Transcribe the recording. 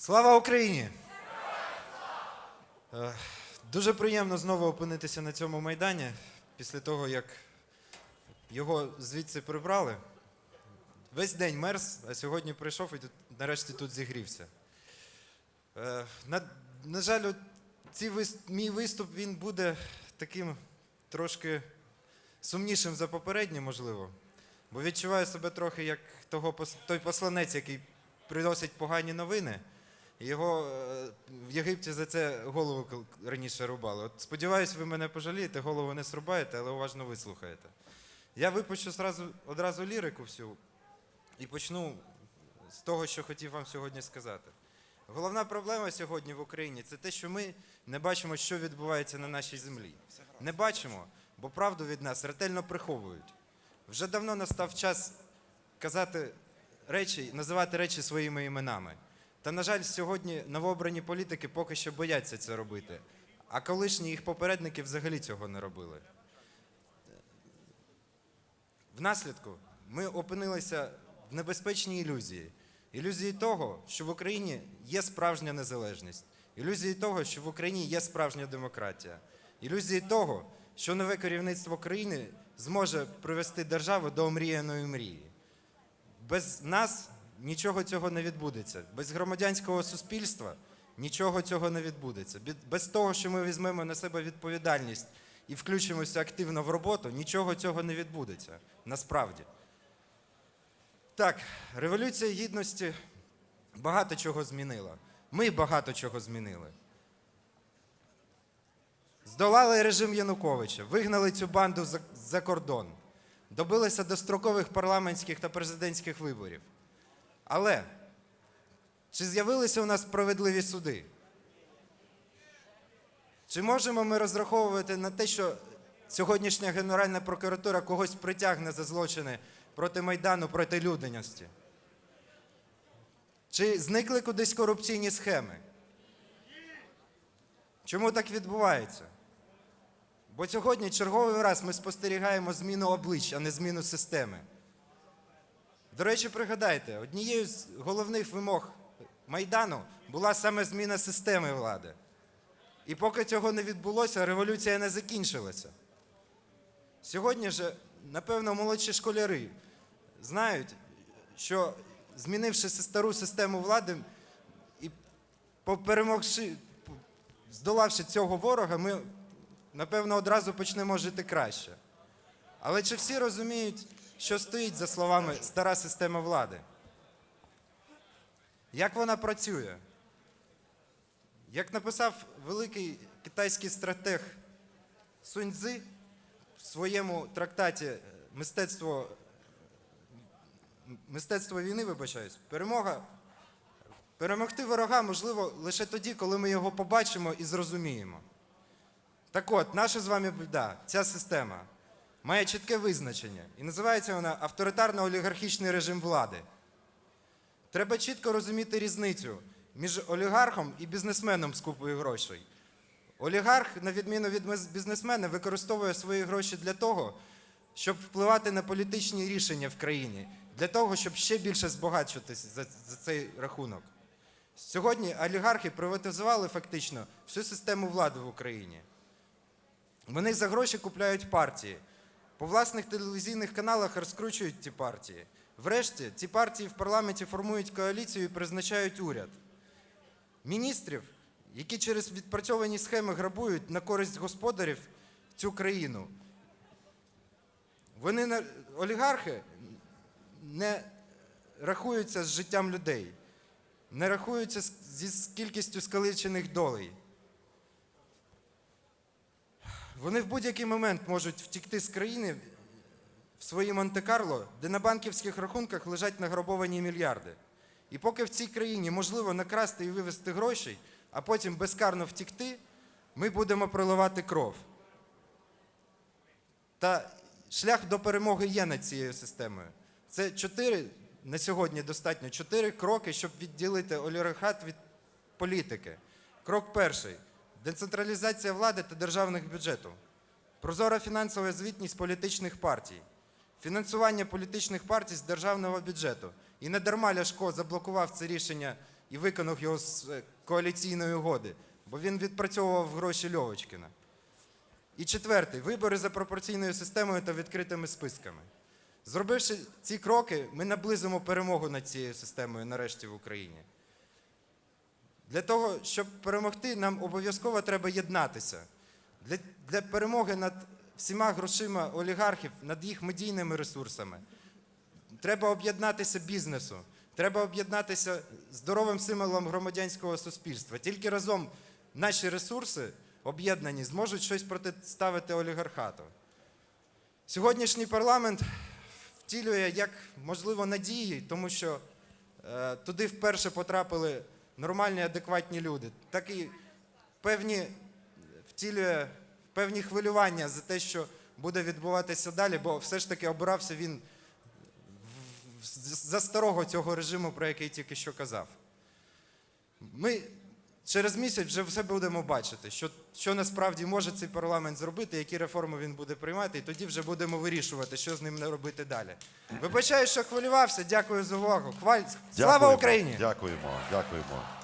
Слава Україні! Е, Дуже приємно знову опинитися на цьому майдані після того, як його звідси прибрали. Весь день мерз, а сьогодні прийшов і тут, нарешті тут зігрівся. Е, На, на жаль, ці мій виступ він буде таким трошки сумнішим за попередній, можливо. Бо відчуваю себе трохи як того, той посланець, який приносить погані новини. Його е, в Єгипті за це голову раніше рубали. От сподіваюсь, ви мене пожалієте, голову не срубаєте, але уважно вислухаєте. Я випущу сразу, одразу лірику всю і почну з того, що хотів вам сьогодні сказати. Головна проблема сьогодні в Україні це те, що ми не бачимо, що відбувається на нашій землі. Не бачимо, бо правду від нас ретельно приховують. Вже давно настав час казати речі, називати речі своїми іменами. Та, на жаль, сьогодні новообрані політики поки що бояться це робити, а колишні їх попередники взагалі цього не робили. Внаслідку ми опинилися в небезпечній ілюзії. Ілюзії того, що в Україні є справжня незалежність, ілюзії того, що в Україні є справжня демократія, ілюзії того, що нове керівництво країни зможе привести державу до омріяної мрії. Без нас нічого цього не відбудеться. Без громадянського суспільства нічого цього не відбудеться. Без того, що ми візьмемо на себе відповідальність і включимося активно в роботу, нічого цього не відбудеться. Насправді. Так, Революція Гідності багато чого змінила. Ми багато чого змінили. Здолали режим Януковича, вигнали цю банду за, кордон, добилися дострокових парламентських та президентських виборів. Але чи з'явилися у нас справедливі суди? Чи можемо ми розраховувати на те, що сьогоднішня Генеральна прокуратура когось притягне за злочини проти Майдану, проти людяності? Чи зникли кудись корупційні схеми? Чому так відбувається? Бо сьогодні черговий раз ми спостерігаємо зміну облич, а не зміну системи. До речі, пригадайте, однією з головних вимог Майдану була саме зміна системи влади. І поки цього не відбулося, революція не закінчилася. Сьогодні ж, напевно, молодші школяри знають, що змінивши стару систему влади і поперемогши, здолавши цього ворога, ми, напевно, одразу почнемо жити краще. Але чи всі розуміють, що стоїть за словами стара система влади? Як вона працює? Як написав великий китайський стратег Сунь Цзи в своєму трактаті Мистецтво, мистецтво війни, вибачаюсь, перемога. Перемогти ворога можливо лише тоді, коли ми його побачимо і зрозуміємо. Так от, наша з вами біда, ця система має чітке визначення, і називається вона авторитарно-олігархічний режим влади. Треба чітко розуміти різницю між олігархом і бізнесменом з купою грошей. Олігарх, на відміну від бізнесмена, використовує свої гроші для того, щоб впливати на політичні рішення в країні, для того, щоб ще більше збагачуватися за, за цей рахунок. Сьогодні олігархи приватизували фактично всю систему влади в Україні. Вони за гроші купляють партії. По власних телевізійних каналах розкручують ті партії. Врешті, ці партії в парламенті формують коаліцію і призначають уряд. Міністрів, які через відпрацьовані схеми грабують на користь господарів цю країну. Вони олігархи не рахуються з життям людей, не рахуються з- кількістю скалічених долей. Вони в будь-який момент можуть втікти з країни в свої Монте-Карло, де на банківських рахунках лежать награбовані мільярди. І поки в цій країні можливо накрасти і вивезти гроші, а потім безкарно втікти, ми будемо проливати кров. Та шлях до перемоги є над цією системою. Це чотири на сьогодні достатньо чотири кроки, щоб відділити олігархат від політики. Крок перший децентралізація влади та державних бюджетів. Прозора фінансова звітність політичних партій, фінансування політичних партій з державного бюджету. І не дарма Ляшко заблокував це рішення і виконав його з е, коаліційної угоди, бо він відпрацьовував гроші Льовочкіна. І четвертий вибори за пропорційною системою та відкритими списками. Зробивши ці кроки, ми наблизимо перемогу над цією системою нарешті в Україні. Для того, щоб перемогти, нам обов'язково треба єднатися. Для, для перемоги над всіма грошима олігархів, над їх медійними ресурсами, треба об'єднатися бізнесу, треба об'єднатися здоровим символом громадянського суспільства. Тільки разом наші ресурси об'єднані зможуть щось протиставити олігархату. Сьогоднішній парламент втілює як можливо надії, тому що е, туди вперше потрапили нормальні, адекватні люди, так і певні втілює певні хвилювання за те, що буде відбуватися далі, бо все ж таки обирався він за старого цього режиму, про який тільки що казав. Ми через місяць вже все будемо бачити, що, що насправді може цей парламент зробити, які реформи він буде приймати, і тоді вже будемо вирішувати, що з ним не робити далі. Вибачаю, що хвилювався. Дякую за увагу. Хваль... Слава Україні! Дякуємо, дякуємо.